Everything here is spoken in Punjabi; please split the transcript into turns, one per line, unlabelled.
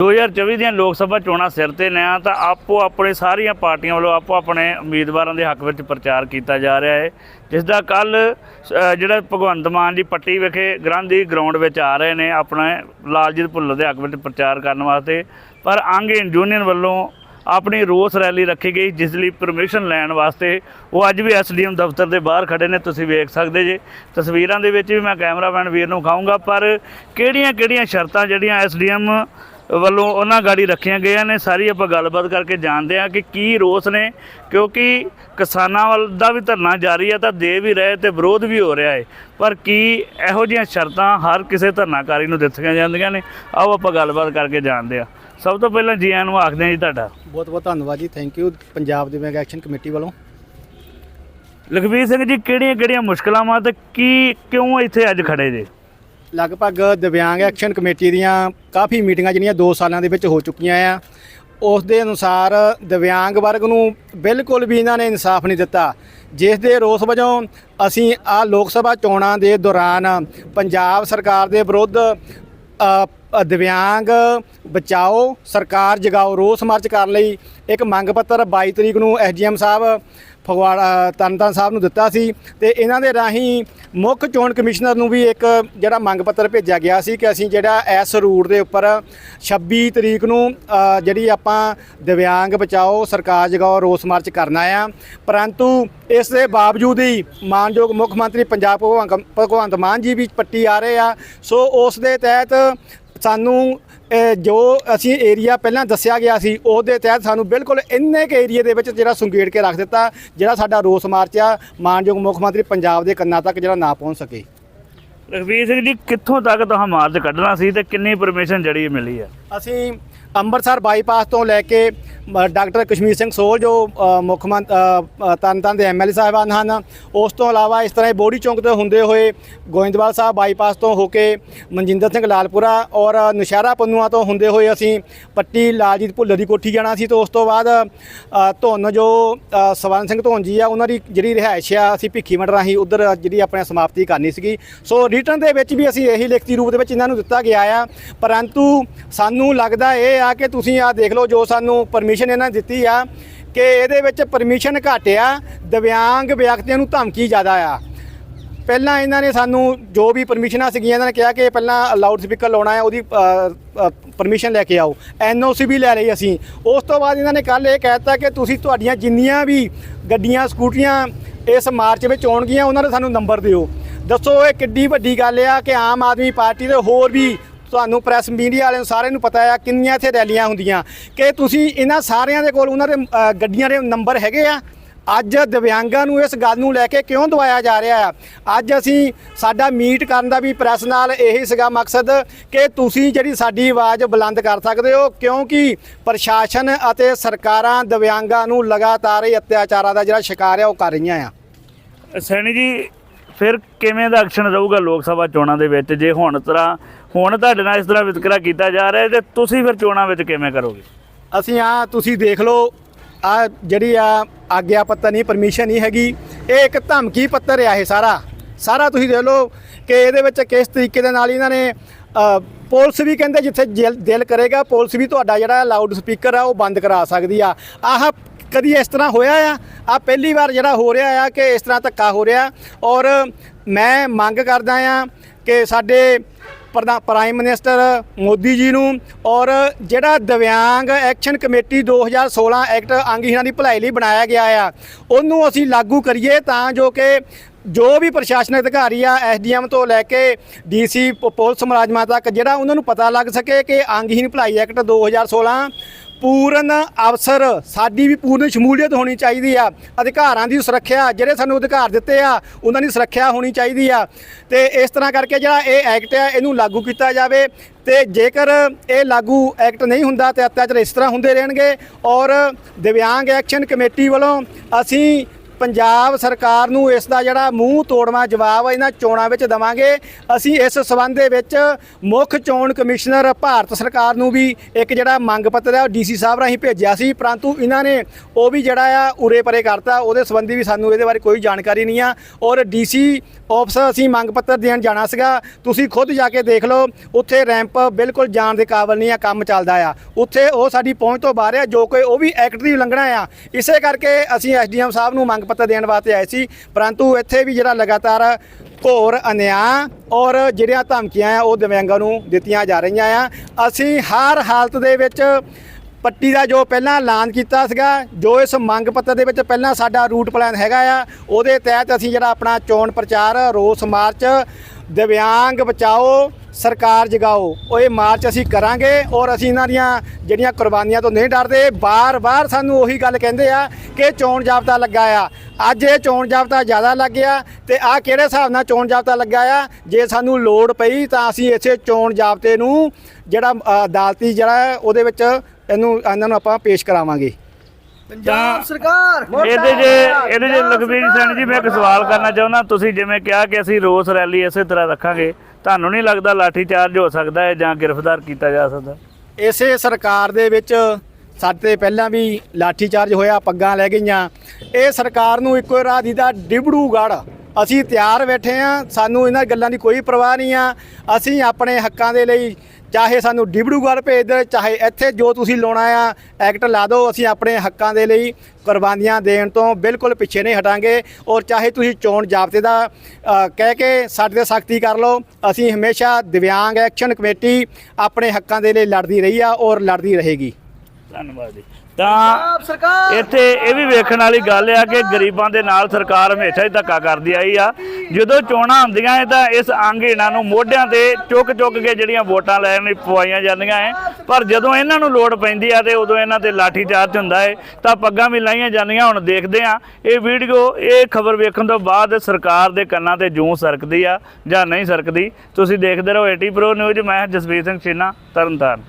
2024 ਦੀਆਂ ਲੋਕ ਸਭਾ ਚੋਣਾਂ ਸਿਰ ਤੇ ਨੇ ਆ, ਤਾਂ ਆਪੋ ਆਪਣੇ ਸਾਰੀਆਂ ਪਾਰਟੀਆਂ ਵੱਲੋਂ ਆਪੋ ਆਪਣੇ ਉਮੀਦਵਾਰਾਂ ਦੇ ਹੱਕ ਵਿੱਚ ਪ੍ਰਚਾਰ ਕੀਤਾ ਜਾ ਰਿਹਾ ਹੈ। ਜਿਸ ਦਾ ਕੱਲ ਜਿਹੜਾ ਭਗਵੰਤ ਮਾਨ ਜੀ ਪੱਟੀ ਵਿਖੇ ਗ੍ਰਾਂਧੀ ਗਰਾਊਂਡ ਵਿੱਚ ਆ ਰਹੇ ਨੇ, ਆਪਣੇ ਲਾਲਜੀਤ ਭੁੱਲਰ ਦੇ ਹੱਕ ਵਿੱਚ ਪ੍ਰਚਾਰ ਕਰਨ ਵਾਸਤੇ। ਪਰ ਅੰਗ ਯੂਨੀਅਨ ਵੱਲੋਂ ਆਪਣੀ ਰੋਸ ਰੈਲੀ ਰੱਖੀ ਗਈ, ਜਿਸ ਲਈ ਪਰਮਿਸ਼ਨ ਲੈਣ ਵਾਸਤੇ ਉਹ ਅੱਜ ਵੀ ਐਸਡੀਐਮ ਦਫ਼ਤਰ ਦੇ ਬਾਹਰ ਖੜੇ ਨੇ, ਤੁਸੀਂ ਵੇਖ ਸਕਦੇ ਜੇ। ਤਸਵੀਰਾਂ ਦੇ ਵਿੱਚ ਵੀ ਮੈਂ ਕੈਮਰਾਮੈਨ ਵੀਰ ਨੂੰ ਖਾਊਂਗਾ ਪਰ ਕਿਹੜੀਆਂ-ਕਿਹੜੀਆਂ ਸ਼ਰਤਾਂ ਜਿਹੜੀਆਂ ਐਸਡੀਐਮ ਵੱਲੋਂ ਉਹਨਾਂ ਗਾੜੀ ਰੱਖੀਆਂ ਗਈਆਂ ਨੇ। ਸਾਰੀ ਆਪਾਂ ਗੱਲਬਾਤ ਕਰਕੇ ਜਾਣਦੇ ਹਾਂ ਕਿ ਕੀ ਰੋਸ ਨੇ ਕਿਉਂਕਿ ਕਿਸਾਨਾਂ ਵੱਲ ਦਾ ਵੀ ਧਰਨਾ ਜਾਰੀ ਹੈ ਤਾਂ ਦੇ ਵੀ ਰਹੇ ਤੇ ਵਿਰੋਧ ਵੀ ਹੋ ਰਿਹਾ ਹੈ ਪਰ ਕੀ ਇਹੋ ਜਿਹੀਆਂ ਸ਼ਰਤਾਂ ਹਰ ਕਿਸੇ ਧਰਨਾਕਾਰੀ ਨੂੰ ਦਿੱਤੀਆਂ ਜਾਂਦੀਆਂ ਨੇ? ਆਓ ਆਪਾਂ ਗੱਲਬਾਤ ਕਰਕੇ ਜਾਣਦੇ ਹਾਂ। ਸਭ ਤੋਂ ਪਹਿਲਾਂ ਜੀ ਆਇਆਂ ਨੂੰ ਆਖਦੇ ਹਾਂ ਜੀ ਤੁਹਾਡਾ।
ਬਹੁਤ ਬਹੁਤ ਧੰਨਵਾਦ ਜੀ ਥੈਂਕ ਯੂ ਪੰਜਾਬ ਦੀ ਮੈਗਾ ਐਕਸ਼ਨ ਕਮੇਟੀ ਵੱਲੋਂ।
ਲਖਵੀਰ ਸਿੰਘ ਜੀ ਕਿਹੜੀਆਂ ਕਿਹੜੀਆਂ ਮੁਸ਼ਕਲਾਂ ਵਾ ਤੇ ਕੀ ਕਿਉਂ ਇੱਥੇ ਅੱਜ ਖੜੇ ਜੇ?
ਲਗਭਗ ਦਿਵਿਆਂਗ ਐਕਸ਼ਨ ਕਮੇਟੀ ਦੀਆਂ ਕਾਫੀ ਮੀਟਿੰਗਾਂ ਜਿਹੜੀਆਂ 2 ਸਾਲਾਂ ਦੇ ਵਿੱਚ ਹੋ ਚੁੱਕੀਆਂ ਆ, ਉਸ ਦੇ ਅਨੁਸਾਰ ਦਿਵਿਆਂਗ ਵਰਗ ਨੂੰ ਬਿਲਕੁਲ ਵੀ ਇਹਨਾਂ ਨੇ ਇਨਸਾਫ ਨਹੀਂ ਦਿੱਤਾ। ਜਿਸ ਦੇ ਰੋਸ ਵਜੋਂ ਅਸੀਂ ਆ ਲੋਕ ਸਭਾ ਚੋਣਾਂ ਦੇ ਦੌਰਾਨ ਪੰਜਾਬ ਸਰਕਾਰ ਦੇ ਵਿਰੁੱਧ ਦਿਵਿਆਂਗ ਬਚਾਓ, ਸਰਕਾਰ ਜਗਾਓ, ਰੋਸ ਮਾਰਚ ਕਰਨ ਲਈ ਇੱਕ ਮੰਗ ਪੱਤਰ 22 ਤਰੀਕ ਨੂੰ ਐਸਡੀਐਮ ਸਾਹਿਬ ਫਗਵਾੜਾ ਤਰਨਤਾਰਨ ਸਾਹਿਬ ਨੂੰ ਦਿੱਤਾ ਸੀ ਤੇ ਇਹਨਾਂ ਦੇ ਰਾਹੀਂ ਮੁੱਖ ਚੋਣ ਕਮਿਸ਼ਨਰ ਨੂੰ ਵੀ ਇੱਕ ਜਿਹੜਾ ਮੰਗ ਪੱਤਰ ਭੇਜਿਆ ਗਿਆ ਸੀ ਕਿ ਅਸੀਂ ਜਿਹੜਾ ਇਸ ਰੂਟ ਦੇ ਉੱਪਰ 26 ਤਰੀਕ ਨੂੰ ਜਿਹੜੀ ਆਪਾਂ ਦਿਵਿਆਂਗ ਬਚਾਓ, ਸਰਕਾਰ ਜਗਾਓ, ਰੋਸ ਮਾਰਚ ਕਰਨਾ ਆ ਪਰੰਤੂ ਇਸ ਦੇ ਬਾਵਜੂਦ ਹੀ ਮਾਨਯੋਗ ਮੁੱਖ ਮੰਤਰੀ ਪੰਜਾਬ ਭਗਵੰਤ ਭਗਵੰਤ ਮਾਨ ਜੀ ਵੀ ਪੱਟੀ ਆ ਰਹੇ ਆ। ਸੋ ਉਸ ਦੇ ਤਹਿਤ ਸਾਨੂੰ ਜੋ ਅਸੀਂ ਏਰੀਆ ਪਹਿਲਾਂ ਦੱਸਿਆ ਗਿਆ ਸੀ, ਉਹਦੇ ਤਹਿਤ ਸਾਨੂੰ ਬਿਲਕੁਲ ਇੰਨੇ ਕੁ ਏਰੀਏ ਦੇ ਵਿੱਚ ਜਿਹੜਾ ਸੰਗੇੜ ਕੇ ਰੱਖ ਦਿੱਤਾ, ਜਿਹੜਾ ਸਾਡਾ ਰੋਸ ਮਾਰਚ ਆ, ਮਾਨਯੋਗ ਮੁੱਖ ਮੰਤਰੀ ਪੰਜਾਬ ਦੇ ਕੰਨਾਂ ਤੱਕ ਜਿਹੜਾ ਨਾ ਪਹੁੰਚ ਸਕੇ।
ਲਖਵੀਰ ਸਿੰਘ ਜੀ ਕਿੱਥੋਂ ਤੱਕ ਤੁਹਾਨੂੰ ਮਾਰਚ ਕੱਢਣਾ ਸੀ ਤੇ ਕਿੰਨੀ ਪਰਮਿਸ਼ਨ ਜਿਹੜੀ ਮਿਲੀ ਆ
ਅਸੀਂ ਅੰਮ੍ਰਿਤਸਰ ਬਾਈਪਾਸ ਤੋਂ ਲੈ ਕੇ ਡਾਕਟਰ ਕਸ਼ਮੀਰ ਸਿੰਘ ਸੋਲ ਜੋ ਮੁੱਖ ਮੰਤ ਤਨਤਨ ਦੇ ਐਮਐਲਏ ਸਾਹਿਬਾਨ ਹਨ ਉਸ ਤੋਂ ਇਲਾਵਾ ਇਸ ਤਰ੍ਹਾਂ ਹੀ ਬੋੜੀ ਚੌਂਕ ਤੋਂ ਹੁੰਦੇ ਹੋਏ ਗੋਇੰਦਵਾਲ ਸਾਹਿਬ ਬਾਈਪਾਸ ਤੋਂ ਹੋ ਕੇ ਮਨਜਿੰਦਰ ਸਿੰਘ ਲਾਲਪੁਰਾ ਔਰ ਨਸ਼ਹਿਰਾ ਪੰਨੂਆ ਤੋਂ ਹੁੰਦੇ ਹੋਏ ਅਸੀਂ ਪੱਟੀ ਲਾਲਜੀਤ ਭੁੱਲਰ ਦੀ ਕੋਠੀ ਜਾਣਾ ਸੀ ਤੇ ਉਸ ਤੋਂ ਬਾਅਦ ਅ, ਧੁੰਨ ਜੋ ਅ, ਸਵਰਨ ਸਿੰਘ ਧੁੰਨ ਜੀ ਆ ਉਹਨਾਂ ਦੀ ਜਿਹੜੀ ਰਿਹਾਇਸ਼ ਆ ਅਸੀਂ ਭਿੱਖੀ ਮੰਡ ਰਾਹੀਂ ਉਧਰ ਜਿਹੜੀ ਆਪਣੇ ਸਮਾਪਤੀ ਕਰਨੀ ਸੀਗੀ। ਸੋ ਰਿਟਰਨ ਦੇ ਵਿੱਚ ਵੀ ਅਸੀਂ ਇਹੀ ਲਿਖਤੀ ਰੂਪ ਦੇ ਵਿੱਚ ਇਹਨਾਂ ਨੂੰ ਦਿੱਤਾ ਗਿਆ ਆ। ਪਰੰਤੂ ਸਾਨੂੰ ਲੱਗਦਾ ਇਹ ਆ ਕਿ ਤੁਸੀਂ ਆ ਦੇਖ ਲਓ ਜੋ ਸਾਨੂੰ ਪਰਮਿਸ਼ਨ ਇਹਨਾਂ ਨੇ ਦਿੱਤੀ ਆ ਕਿ ਇਹਦੇ ਵਿੱਚ ਪਰਮਿਸ਼ਨ ਘੱਟ ਆ ਦਿਵਿਆਂਗ ਵਿਅਕਤੀਆਂ ਨੂੰ ਧਮਕੀ ਜ਼ਿਆਦਾ ਆ। ਪਹਿਲਾਂ ਇਹਨਾਂ ਨੇ ਸਾਨੂੰ ਜੋ ਵੀ ਪਰਮਿਸ਼ਨਾਂ ਸੀਗੀਆਂ, ਇਹਨਾਂ ਨੇ ਕਿਹਾ ਕਿ ਪਹਿਲਾਂ ਲਾਊਡ ਸਪੀਕਰ ਲਾਉਣਾ ਹੈ ਉਹਦੀ ਪਰਮਿਸ਼ਨ ਲੈ ਕੇ ਆਓ। ਐਨਓਸੀ ਵੀ ਲੈ ਲਈ ਅਸੀਂ। ਉਸ ਤੋਂ ਬਾਅਦ ਇਹਨਾਂ ਨੇ ਕੱਲ ਇਹ ਕਹਿਤਾ ਕਿ ਤੁਸੀਂ ਤੁਹਾਡੀਆਂ ਜਿੰਨੀਆਂ ਵੀ ਗੱਡੀਆਂ, ਸਕੂਟਰੀਆਂ ਇਸ ਮਾਰਚ ਵਿੱਚ ਆਉਣਗੀਆਂ, ਉਹਨਾਂ ਦੇ ਸਾਨੂੰ ਨੰਬਰ ਦਿਓ। ਦੱਸੋ ਇਹ ਕਿੱਡੀ ਵੱਡੀ ਗੱਲ ਆ ਕਿ ਆਮ ਆਦਮੀ ਪਾਰਟੀ ਦੇ ਹੋਰ ਵੀ ਤੁਹਾਨੂੰ ਪ੍ਰੈਸ ਮੀਡੀਆ ਵਾਲਿਆਂ ਨੂੰ ਸਾਰਿਆਂ ਨੂੰ ਪਤਾ ਆ ਕਿੰਨੀਆਂ ਇੱਥੇ ਰੈਲੀਆਂ ਹੁੰਦੀਆਂ। ਕਿ ਤੁਸੀਂ ਇਹਨਾਂ ਸਾਰਿਆਂ ਦੇ ਕੋਲ ਉਹਨਾਂ ਦੇ ਗੱਡੀਆਂ ਦੇ ਨੰਬਰ ਹੈਗੇ ਆ? ਅੱਜ ਦਿਵਿਆਂਗਾਂ ਨੂੰ ਇਸ ਗੱਲ ਨੂੰ ਲੈ ਕੇ ਕਿਉਂ ਦਵਾਇਆ ਜਾ ਰਿਹਾ ਆ? ਅੱਜ ਅਸੀਂ ਸਾਡਾ ਮੀਟ ਕਰਨ ਦਾ ਵੀ ਪ੍ਰੈਸ ਨਾਲ ਇਹੀ ਸੀਗਾ ਮਕਸਦ ਕਿ ਤੁਸੀਂ ਜਿਹੜੀ ਸਾਡੀ ਆਵਾਜ਼ ਬੁਲੰਦ ਕਰ ਸਕਦੇ ਹੋ, ਕਿਉਂਕਿ ਪ੍ਰਸ਼ਾਸਨ ਅਤੇ ਸਰਕਾਰਾਂ ਦਿਵਿਆਂਗਾਂ ਨੂੰ ਲਗਾਤਾਰ ਹੀ ਅਤਿਆਚਾਰਾਂ ਦਾ ਜਿਹੜਾ ਸ਼ਿਕਾਰ ਆ ਉਹ ਕਰ ਰਹੀਆਂ ਆ।
ਸੈਣੀ ਜੀ ਫਿਰ ਕਿਵੇਂ ਦਾ ਐਕਸ਼ਨ ਰਹੂਗਾ ਲੋਕ ਸਭਾ ਚੋਣਾਂ ਦੇ ਵਿੱਚ? ਜੇ ਹੁਣ ਤਰ੍ਹਾਂ, ਹੁਣ ਤੁਹਾਡੇ ਨਾਲ ਇਸ ਤਰ੍ਹਾਂ ਵਿਤਕਰਾ ਕੀਤਾ ਜਾ ਰਿਹਾ ਹੈ, ਤੇ ਤੁਸੀਂ ਫਿਰ ਚੋਣਾਂ ਵਿੱਚ ਕਿਵੇਂ ਕਰੋਗੇ?
ਅਸੀਂ ਆ, ਤੁਸੀਂ ਦੇਖ ਲਓ, ਆ ਜਿਹੜੀ ਆ ਆਗਿਆ ਪੱਤਰ ਨਹੀਂ ਪਰਮਿਸ਼ਨ ਨਹੀਂ ਹੈਗੀ। ਇਹ ਇੱਕ ਧਮਕੀ ਪੱਤਰ ਆ ਇਹ ਸਾਰਾ। ਸਾਰਾ ਤੁਸੀਂ ਦੇਖ ਲਓ ਕਿ ਇਹਦੇ ਵਿੱਚ ਕਿਸ ਤਰੀਕੇ ਦੇ ਨਾਲ ਇਹਨਾਂ ਨੇ ਪੁਲਿਸ ਵੀ ਕਹਿੰਦੇ ਜਿੱਥੇ ਦਿਲ- ਦਿਲ ਕਰੇਗਾ, ਪੁਲਿਸ ਵੀ ਤੁਹਾਡਾ ਜਿਹੜਾ ਲਾਊਡ ਸਪੀਕਰ ਆ, ਉਹ ਬੰਦ ਕਰਾ ਸਕਦੀ ਆ। ਆਹ ਕਦੀ ਇਸ ਤਰ੍ਹਾਂ ਹੋਇਆ ਆ? ਆ ਪਹਿਲੀ ਵਾਰ ਜਿਹੜਾ ਹੋ ਰਿਹਾ ਆ ਕਿ ਇਸ ਤਰ੍ਹਾਂ ਧੱਕਾ ਹੋ ਰਿਹਾ? ਔਰ ਮੈਂ ਮੰਗ ਕਰਦਾ ਆ ਕਿ ਸਾਡੇ ਪ੍ਰਧਾ- ਪ੍ਰਾਈਮ ਮਿਨਿਸਟਰ ਮੋਦੀ ਜੀ ਨੂੰ ਔਰ ਜਿਹੜਾ ਦਿਵਿਆਂਗ ਐਕਸ਼ਨ ਕਮੇਟੀ 2016 ਐਕਟ ਅੰਗਹੀਣਾਂ ਦੀ ਭਲਾਈ ਲਈ ਬਣਾਇਆ ਗਿਆ ਆ, ਉਹਨੂੰ ਅਸੀਂ ਲਾਗੂ ਕਰੀਏ ਤਾਂ ਜੋ ਕਿ ਜੋ ਵੀ ਪ੍ਰਸ਼ਾਸਨਿਕ ਅਧਿਕਾਰੀ ਆ ਐਸਡੀਐਮ ਤੋਂ ਲੈ ਕੇ ਡੀਸੀ ਪੁਲਿਸ ਮੁਲਾਜ਼ਮਾਂ ਤੱਕ ਜਿਹੜਾ ਉਹਨਾਂ ਨੂੰ ਪਤਾ ਲੱਗ ਸਕੇ ਕਿ ਅੰਗਹੀਣ ਭਲਾਈ ਐਕਟ 2016 ਪੂਰਨ ਅਵਸਰ, ਸਾਡੀ ਵੀ ਪੂਰਨ ਸ਼ਮੂਲੀਅਤ ਹੋਣੀ ਚਾਹੀਦੀ ਆ। ਅਧਿਕਾਰਾਂ ਦੀ ਸੁਰੱਖਿਆ, ਜਿਹੜੇ ਸਾਨੂੰ ਅਧਿਕਾਰ ਦਿੱਤੇ ਆ, ਉਹਨਾਂ ਦੀ ਸੁਰੱਖਿਆ ਹੋਣੀ ਚਾਹੀਦੀ ਆ। ਤੇ ਇਸ ਤਰ੍ਹਾਂ ਕਰਕੇ ਜਿਹੜਾ ਇਹ ਐਕਟ ਆ, ਇਹਨੂੰ ਲਾਗੂ ਕੀਤਾ ਜਾਵੇ। ਤੇ ਜੇਕਰ ਇਹ ਲਾਗੂ ਐਕਟ ਨਹੀਂ ਹੁੰਦਾ, ਤੇ ਅਤਿਆਚਾਰ ਇਸ ਤਰ੍ਹਾਂ ਹੁੰਦੇ ਰਹਿਣਗੇ। ਔਰ ਦਿਵਿਆਂਗ ਐਕਸ਼ਨ ਕਮੇਟੀ ਵੱਲੋਂ ਅਸੀਂ ਪੰਜਾਬ ਸਰਕਾਰ ਨੂੰ ਇਸ ਦਾ ਜਿਹੜਾ ਮੂੰਹ ਤੋੜਵਾ ਜਵਾਬ ਇਹਨਾਂ ਚੋਣਾਂ ਵਿੱਚ ਦਵਾਂਗੇ। ਅਸੀਂ ਇਸ ਸਬੰਧ ਦੇ ਵਿੱਚ ਮੁੱਖ ਚੋਣ ਕਮਿਸ਼ਨਰ ਭਾਰਤ ਸਰਕਾਰ ਨੂੰ ਵੀ ਇੱਕ ਜਿਹੜਾ ਮੰਗ ਪੱਤਰ ਹੈ ਉਹ ਡੀਸੀ ਸਾਹਿਬ ਰਾਹੀਂ ਭੇਜਿਆ ਸੀ। ਪਰੰਤੂ ਇਹਨਾਂ ਨੇ ਉਹ ਵੀ ਜਿਹੜਾ ਆ ਉਰੇ ਪਰੇ ਕਰਤਾ। ਉਹਦੇ ਸੰਬੰਧੀ ਵੀ ਸਾਨੂੰ ਇਹਦੇ ਬਾਰੇ ਕੋਈ ਜਾਣਕਾਰੀ ਨਹੀਂ ਆ। ਔਰ ਡੀਸੀ ਆਫਿਸ ਅਸੀਂ ਮੰਗ ਪੱਤਰ ਦੇਣ ਜਾਣਾ ਸੀਗਾ। ਤੁਸੀਂ ਖੁਦ ਜਾ ਕੇ ਦੇਖ ਲਓ, ਉੱਥੇ ਰੈਂਪ ਬਿਲਕੁਲ ਜਾਣ ਦੇ ਕਾਬਲ ਨਹੀਂ ਆ, ਕੰਮ ਚੱਲਦਾ ਆ। ਉੱਥੇ ਉਹ ਸਾਡੀ ਪਹੁੰਚ ਤੋਂ ਬਾਹਰ ਆ, ਜੋ ਕਿ ਉਹ ਵੀ ਐਕਟ ਦੀ ਉਲੰਘਣਾ ਆ। ਇਸੇ ਕਰਕੇ ਅਸੀਂ ਐਸਡੀਐਮ ਸਾਹਿਬ ਨੂੰ ਮੰਗ ਪੱਤਰ ਦੇਣ ਵਾਸਤੇ ਆਏ ਸੀ, ਪਰੰਤੂ ਇੱਥੇ ਵੀ ਜਿਹੜਾ ਲਗਾਤਾਰ ਘੋਰ ਅਨਿਆਂ ਔਰ ਜਿਹੜੀਆਂ ਧਮਕੀਆਂ ਆ, ਉਹ ਦਿਵਿਆਂਗਾਂ ਨੂੰ ਦਿੱਤੀਆਂ ਜਾ ਰਹੀਆਂ ਆ। ਅਸੀਂ ਹਰ ਹਾਲਤ ਦੇ ਵਿੱਚ ਪੱਟੀ ਦਾ ਜੋ ਪਹਿਲਾਂ ਐਲਾਨ ਕੀਤਾ ਸੀਗਾ, ਜੋ ਇਸ ਮੰਗ ਪੱਤਰ ਦੇ ਵਿੱਚ ਪਹਿਲਾਂ ਸਾਡਾ ਰੂਟ ਪਲਾਨ ਹੈਗਾ ਆ, ਉਹਦੇ ਤਹਿਤ ਅਸੀਂ ਜਿਹੜਾ ਆਪਣਾ ਚੋਣ ਪ੍ਰਚਾਰ, ਰੋਸ ਮਾਰਚ, ਦਿਵਿਆਂਗ ਬਚਾਓ ਸਰਕਾਰ ਜਗਾਓ ਉਹ ਇਹ ਮਾਰਚ ਅਸੀਂ ਕਰਾਂਗੇ ਔਰ ਅਸੀਂ ਇਹਨਾਂ ਦੀਆਂ ਜਿਹੜੀਆਂ ਕੁਰਬਾਨੀਆਂ ਤੋਂ ਨਹੀਂ ਡਰਦੇ ਬਾਰ-ਬਾਰ ਸਾਨੂੰ ਉਹੀ ਗੱਲ ਕਹਿੰਦੇ ਆ ਕਿ ਚੋਣ ਜਾਬਤਾ ਲੱਗਾ ਆ। ਅੱਜ ਇਹ ਚੋਣ ਜਾਬਤਾ ਜ਼ਿਆਦਾ ਲੱਗ ਗਿਆ ਤੇ ਆ ਕਿਹੜੇ ਹਿਸਾਬ ਨਾਲ ਚੋਣ ਜਾਬਤਾ ਲੱਗਾ ਆ? ਜੇ ਸਾਨੂੰ ਲੋੜ ਪਈ ਤਾਂ ਅਸੀਂ ਇਸੇ ਚੋਣ ਜਾਬਤੇ ਨੂੰ ਜਿਹੜਾ ਅਦਾਲਤੀ ਜਿਹੜਾ ਉਹਦੇ ਵਿੱਚ ਇਹਨੂੰ ਇਹਨਾਂ ਨੂੰ ਆਪਾਂ ਪੇਸ਼ ਕਰਾਵਾਂਗੇ।
ਤਾਂ
ਸਰਕਾਰ।
ਇਹਦੇ ਜੇ ਇਹਦੇ ਜੇ ਲਖਬੀਰ ਸਿੰਘ ਜੀ ਮੈਂ ਇੱਕ ਸਵਾਲ ਕਰਨਾ ਚਾਹੁੰਦਾ ਤੁਸੀਂ ਜਿਵੇਂ ਕਿਹਾ ਕਿ ਅਸੀਂ ਰੋਸ ਰੈਲੀ ਇਸੇ ਤਰ੍ਹਾਂ ਰੱਖਾਂਗੇ ਤੁਹਾਨੂੰ ਨਹੀਂ ਲੱਗਦਾ ਲਾਠੀ ਚਾਰਜ ਹੋ ਸਕਦਾ ਹੈ ਜਾਂ ਗ੍ਰਿਫਤਾਰ ਕੀਤਾ ਜਾ ਸਕਦਾ?
ਇਸੇ ਸਰਕਾਰ ਦੇ ਵਿੱਚ ਸਾਡੇ ਤੇ ਪਹਿਲਾਂ ਵੀ ਲਾਠੀ ਚਾਰਜ ਹੋਇਆ, ਪੱਗਾਂ ਲੈ ਗਈਆਂ। ਇਹ ਸਰਕਾਰ ਨੂੰ ਇੱਕੋ ਰਾਹ ਦੀ ਦਾ ਡਿਬੜੂਗੜ ਅਸੀਂ ਤਿਆਰ ਬੈਠੇ ਆ ਸਾਨੂੰ ਇਹਨਾਂ ਗੱਲਾਂ ਦੀ ਕੋਈ ਪਰਵਾਹ ਨਹੀਂ ਆ। ਅਸੀਂ ਆਪਣੇ ਹੱਕਾਂ ਦੇ ਲਈ ਚਾਹੇ ਸਾਨੂੰ ਡਿਬੜੂਗੜ ਭੇਜ ਦੇ, ਚਾਹੇ ਇੱਥੇ ਜੋ ਤੁਸੀਂ ਲਾਉਣਾ ਆ, ਐਕਟ ਲਾ ਦਿਓ, ਅਸੀਂ ਆਪਣੇ ਹੱਕਾਂ ਦੇ ਲਈ ਕੁਰਬਾਨੀਆਂ ਦੇਣ ਤੋਂ ਬਿਲਕੁਲ ਪਿੱਛੇ ਨਹੀਂ ਹਟਾਂਗੇ। ਔਰ ਚਾਹੇ ਤੁਸੀਂ ਚੋਣ ਜਾਬਤੇ ਦਾ ਕਹਿ ਕੇ ਸਾਡੇ ਤੇ ਸਖਤੀ ਕਰ ਲਓ, ਅਸੀਂ ਹਮੇਸ਼ਾ ਦਿਵਿਆਂਗ ਐਕਸ਼ਨ ਕਮੇਟੀ ਆਪਣੇ ਹੱਕਾਂ ਦੇ ਲਈ ਲੜਦੀ ਰਹੀ ਆ ਔਰ ਲੜਦੀ ਰਹੇਗੀ।
ਧੰਨਵਾਦ ਜੀ। ਤਾਂ ਇੱਥੇ ਇਹ ਵੀ ਵੇਖਣ ਵਾਲੀ ਗੱਲ ਆ ਕਿ ਗਰੀਬਾਂ ਦੇ ਨਾਲ ਸਰਕਾਰ ਹਮੇਸ਼ਾ ਹੀ ਧੱਕਾ ਕਰਦੀ ਆਈ ਆ। ਜਦੋਂ ਚੋਣਾਂ ਹੁੰਦੀਆਂ ਇਹ ਤਾਂ ਇਸ ਅੰਗ ਇਹਨਾਂ ਨੂੰ ਮੋਢਿਆਂ ਤੇ ਚੁੱਕ ਚੁੱਕ ਕੇ ਜਿਹੜੀਆਂ ਵੋਟਾਂ ਲੈਣ ਲਈ ਪਵਾਈਆਂ ਜਾਂਦੀਆਂ ਐ। ਪਰ ਜਦੋਂ ਇਹਨਾਂ ਨੂੰ ਲੋੜ ਪੈਂਦੀ ਆ ਤੇ ਉਦੋਂ ਇਹਨਾਂ ਤੇ ਲਾਠੀ ਚਾਰਜ ਹੁੰਦਾ ਏ ਤਾਂ ਪੱਗਾਂ ਵੀ ਲਾਈਆਂ ਜਾਂਦੀਆਂ। ਹੁਣ ਦੇਖਦੇ ਆ ਇਹ ਵੀਡੀਓ ਇਹ ਖਬਰ ਵੇਖਣ ਤੋਂ ਬਾਅਦ ਸਰਕਾਰ ਦੇ ਕੰਨਾਂ ਤੇ ਜੂੰ ਸਰਕਦੀ ਆ ਜਾਂ ਨਹੀਂ ਸਰਕਦੀ। ਤੁਸੀਂ ਦੇਖਦੇ ਰਹੋ ਏਟੀ ਪ੍ਰੋ ਨਿਊਜ਼ ਮੈਂ ਜਸਵੀਰ ਸਿੰਘ ਛੀਨਾ ਤਰਨਤਾਰਨ।